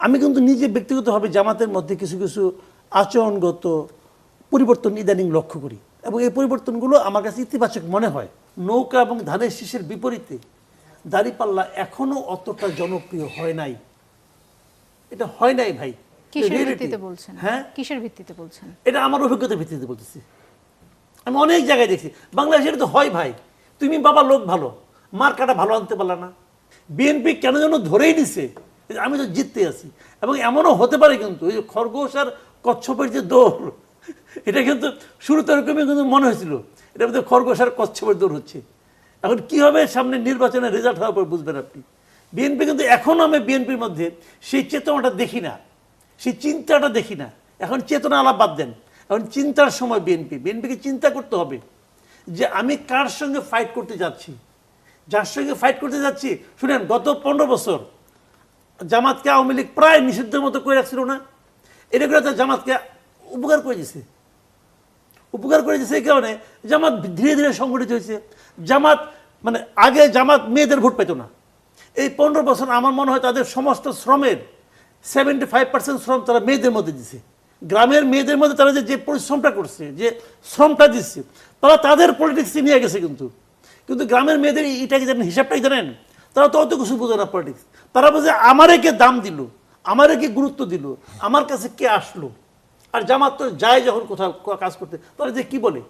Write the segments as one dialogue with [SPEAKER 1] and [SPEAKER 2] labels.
[SPEAKER 1] আমি কিন্তু নিজে ব্যক্তিগতভাবে জামাতের মধ্যে কিছু কিছু আচরণগত পরিবর্তন ইদানিং লক্ষ্য করি। এবং এই পরিবর্তনগুলো আমার কাছে ইতিবাচক মনে হয়। নৌকা এবং ধানের শীষের বিপরীতে দাঁড়িপাল্লা এখনও অতটা জনপ্রিয় হয় নাই। এটা হয় নাই ভাই।
[SPEAKER 2] কিসের ভিত্তিতে বলছেন?
[SPEAKER 1] হ্যাঁ?
[SPEAKER 2] কিসের ভিত্তিতে বলছেন?
[SPEAKER 1] এটা আমার অভিজ্ঞতার ভিত্তিতে বলতেছি। আমি অনেক জায়গায় দেখছি। বাংলাদেশে এটা তো হয় ভাই। তুমি বাবা লোক ভালো। মার্কাটা ভালো আনতে পারলা না। বিএনপি কেন যেন ধরেই নিছে আমি তো জিততে আছি। এবং এমনও হতে পারে কিন্তু, এই যে খরগোশ আর কচ্ছপের যে দৌড়, এটা কিন্তু শুরুতে এরকমই কিন্তু মনে হয়েছিল এটা মধ্যে খরগোশ আর কচ্ছপের দৌড় হচ্ছে। এখন কি হবে সামনে নির্বাচনের রেজাল্ট হওয়ার পর বুঝবেন আপনি। বিএনপি কিন্তু এখনও আমি বিএনপির মধ্যে সেই চেতনাটা দেখি না, সেই চিন্তাটা দেখি না। এখন চেতনা আলাপ বাদ দেন। এখন চিন্তার সময় বিএনপি বিএনপিকে চিন্তা করতে হবে যে আমি কার সঙ্গে ফাইট করতে যাচ্ছি? যার সঙ্গে ফাইট করতে যাচ্ছি? শুনেন, গত পনেরো বছর জামাতকে আওয়ামী লীগ প্রায় নিষিদ্ধের মতো করে রাখছিল না। এটা করে জামাতকে উপকার করে দিছে। উপকার করে দিছে এই কারণে জামাত ধীরে ধীরে সংগঠিত হয়েছে। জামাত মানে আগে জামাত মেয়েদের ভোট পেত না। এই পনেরো বছর আমার মনে হয় তাদের সমস্ত শ্রমের সেভেন্টি ফাইভ পার্সেন্ট শ্রম তারা মেয়েদের মধ্যে দিছে। গ্রামের মেয়েদের মধ্যে তারা যে পরিশ্রমটা করছে, যে শ্রমটা দিচ্ছে, তারা তাদের পলিটিক্সে নিয়ে গেছে কিন্তু। কিন্তু গ্রামের মেয়েদের এটাকে জানেন হিসাবটাই জানেন? তারা তো অত কিছু বোঝে না পলিটিক্স তারা বোঝে, আমারে কে দাম দিল? আমারে কে গুরুত্ব দিল? আমার কাছে কে আসলো? আর জামাত তো যায় যখন কোথাও কাজ করতে, তারা যে কি বলে?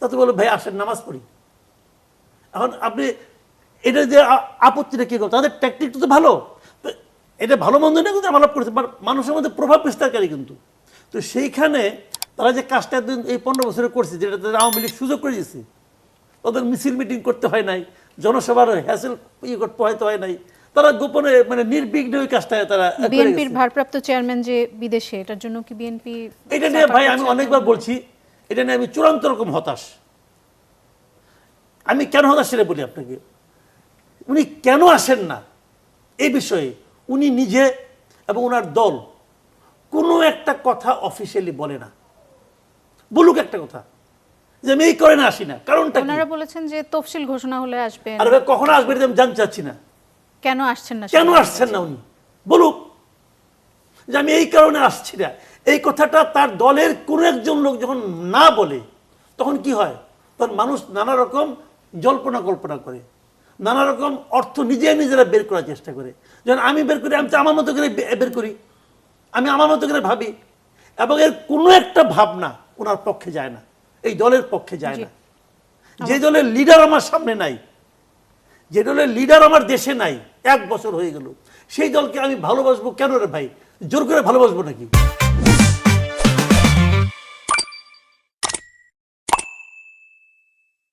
[SPEAKER 1] তাতে বলে, ভাই, আসেন, নামাজ পড়ি। এখন আপনি, এটা যে আপত্তিটা কি করো? তাদের ট্যাকটিকটা তো ভালো। এটা ভালো মন্দ না কিন্তু আমার করেছে। মানুষের মধ্যে প্রভাব বিস্তারকারী কিন্তু। তো সেইখানে তারা যে কাজটা এই পনেরো বছরে করছে যেটা তাদের আওয়ামী লীগ সুযোগ করে দিয়েছে, তাদের মিছিল মিটিং করতে হয় নাই জনসভার হ্যাসেল ইয়ে করতে হয়তো হয় নাই। তারা গোপনে মানে নির্বিঘ্নে ওই কাজটা তারা
[SPEAKER 2] বিএনপির ভারপ্রাপ্ত চেয়ারম্যান যে বিদেশে এটার জন্য কি বিএনপি
[SPEAKER 1] এটা নিয়ে ভাই আমি অনেকবার বলছি এটা নিয়ে আমি চূড়ান্ত রকম হতাশ। আমি কেন হতাশ সেটা বলি আপনাকে। উনি কেন আসেন না? এই বিষয়ে উনি নিজে এবং ওনার দল কোনো একটা কথা অফিসিয়ালি বলে না। বলুক একটা কথা। যে আমি এই করে না আসি না কারণটা কি?
[SPEAKER 2] ওনারা বলেছেন যে তফসিল ঘোষণা হলে আসবেন।
[SPEAKER 1] আর ভাই কখনো আসবে আমি জানতে চাচ্ছি না।
[SPEAKER 2] কেন আসছেন না
[SPEAKER 1] কেন আসছেন না উনি? বলুক। যে আমি এই কারণে আসছি না। এই কথাটা তার দলের কোনো একজন লোক যখন না বলে তখন কি হয়? তখন মানুষ নানা রকম জল্পনা কল্পনা করে। নানা রকম অর্থ নিজে নিজেরা বের করার চেষ্টা করে। যখন আমি বের করি আমি তো আমার মতো করে বের করি। আমি আমার মতো করে ভাবি। এবং এর কোনো একটা ভাবনা ওনার পক্ষে যায় না। এই দলের পক্ষে যায় না। যে দলের লিডার আমার সামনে নাই যে দলের লিডার আমার দেশে নাই এক বছর হয়ে গেল। সেই দলকে আমি ভালোবাসবো কেন রে ভাই? জোর করে ভালোবাসবো নাকি?